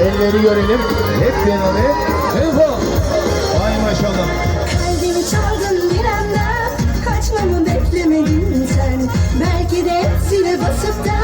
Elleri görelim. Hep beraber. Tempo. Vay maşallah. Kalbimi çaldın bir anda. Kaçmamı beklemedin sen. Belki de hepsine basıp da